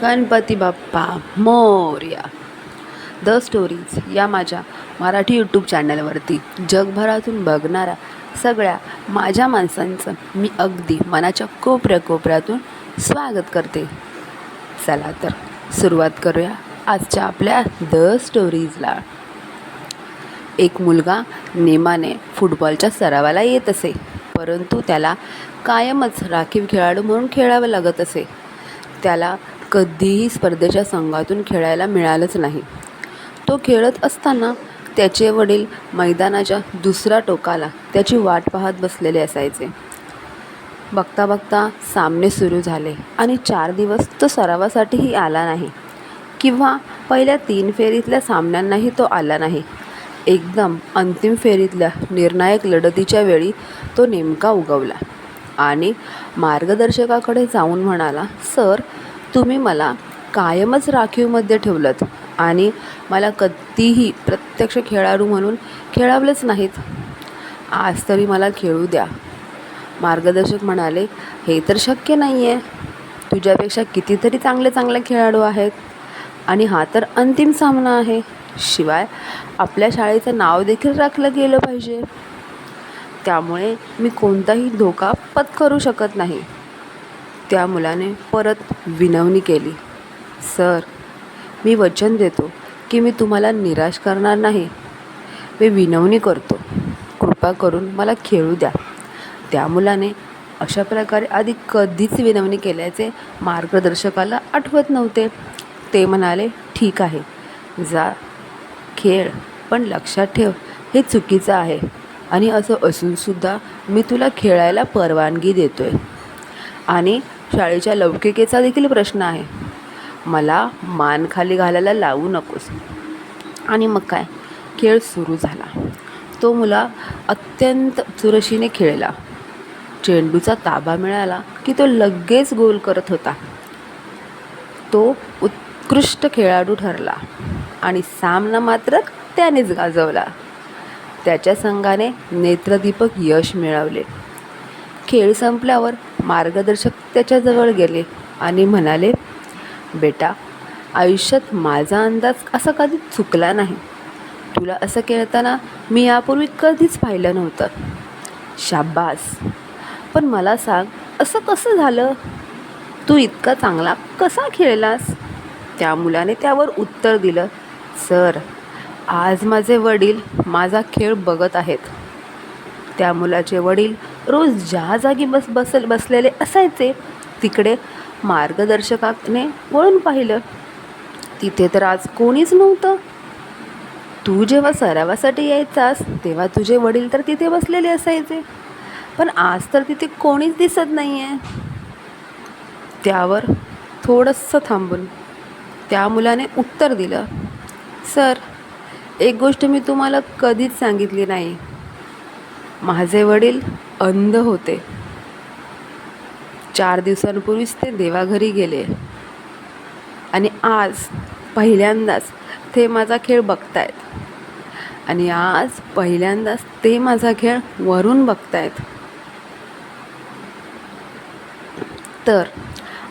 Ganpati Bappa Morya. The stories या माझ्या Marathi YouTube चॅनलवरती जगभरातून बघणाऱ्या सगळ्या माझ्या माणसांचं मी अगदी मनाच्या कोपऱ्या कोपऱ्यातून स्वागत करते. चला तर सुरुवात करूया आजच्या आपल्या द स्टोरीजला. एक मुलगा नेमाने फुटबॉलच्या सरावाला येत असे परंतु त्याला कायमच राखीव खेळाडू म्हणून खेळावं लागत असे. त्याला कधीही स्पर्धेच्या संघातून खेळायला मिळालंच नाही. तो खेळत असताना त्याचे वडील मैदानाच्या दुसऱ्या टोकाला त्याची वाट पाहत बसलेले असायचे. बघता बघता सामने सुरू झाले आणि चार दिवस तो सरावासाठीही आला नाही किंवा पहिल्या तीन फेरीतल्या सामन्यांनाही तो आला नाही. एकदम अंतिम फेरीतल्या निर्णायक लढतीच्या वेळी तो नेमका उगवला आणि मार्गदर्शकाकडे जाऊन म्हणाला सर तुम्ही मला कायमच राखीवमध्ये ठेवलं आणि मला कधीही प्रत्यक्ष खेळाडू म्हणून खेळावलंच नाहीत. आज तरी मला खेळू द्या. मार्गदर्शक म्हणाले हे तर शक्य नाही आहे तुझ्यापेक्षा कितीतरी चांगले चांगले खेळाडू आहेत आणि हा तर अंतिम सामना आहे. शिवाय आपल्या शाळेचं नाव देखील राखलं गेलं पाहिजे. त्यामुळे मी कोणताही धोका पत्करू शकत नाही. त्या मुलाने परत विनवणी केली. सर मी वचन देतो की मी तुम्हाला निराश करणार नाही. मी विनवणी करतो. कृपा करून मला खेळू द्या. त्या मुलाने अशा प्रकारे आधी कधीच विनवणी केल्याचे मार्गदर्शकाला आठवत नव्हते. ते म्हणाले ठीक आहे. जा खेळ पण लक्षात ठेव. हे चुकीचं आहे आणि असं असूनसुद्धा मी तुला खेळायला परवानगी देतो आहे आणि शाळेच्या लौकिकेचा देखील प्रश्न आहे. मला मान खाली घालायला लावू नकोस. आणि मग काय? खेळ सुरू झाला. तो मुला अत्यंत चुरशीने खेळला. चेंडूचा ताबा मिळाला की तो लगेच गोल करत होता. तो उत्कृष्ट खेळाडू ठरला आणि सामना मात्र त्यानेच गाजवला. त्याच्या संघाने नेत्रदीपक यश मिळवले. खेळ संपल्यावर मार्गदर्शक त्याच्याजवळ गेले आणि म्हणाले बेटा आयुष्यात माझा अंदाज असा कधी चुकला नाही. तुला असं खेळताना मी यापूर्वी कधीच पाहिलं नव्हतं. शाब्बास पण मला सांग असं कसं झालं? तू इतका चांगला कसा खेळलास? त्या मुलाने त्यावर उत्तर दिलं सर आज माझे वडील माझा खेळ बघत आहेत. त्या मुलाचे वडील रोज ज्या जागी बस बसल बसलेले असायचे तिकडे मार्गदर्शकाने वळून पाहिलं. तिथे तर आज कोणीच नव्हतं. तू जेव्हा सरावासाठी यायचास तेव्हा तुझे वडील तर तिथे बसलेले असायचे. पण आज तर तिथे कोणीच दिसत नाही आहे त्यावर थोडंसं थांबून त्या मुलाने उत्तर दिलं सर एक गोष्ट मी तुम्हाला कधीच सांगितली नाही. माझे वडील अंध होते. चार दिवसांपूर्वीच ते देवाघरी गेले. आणि आज पहिल्यांदाच ते माझा खेळ बघतायत. आणि आज पहिल्यांदाच ते माझा खेळ वरून बघतायत. तर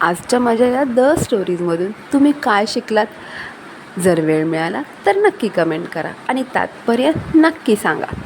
आजच्या माझ्या या द स्टोरीजमधून तुम्ही काय शिकलात? जर वेळ मिळाला तर नक्की कमेंट करा आणि तात्पर्य नक्की सांगा.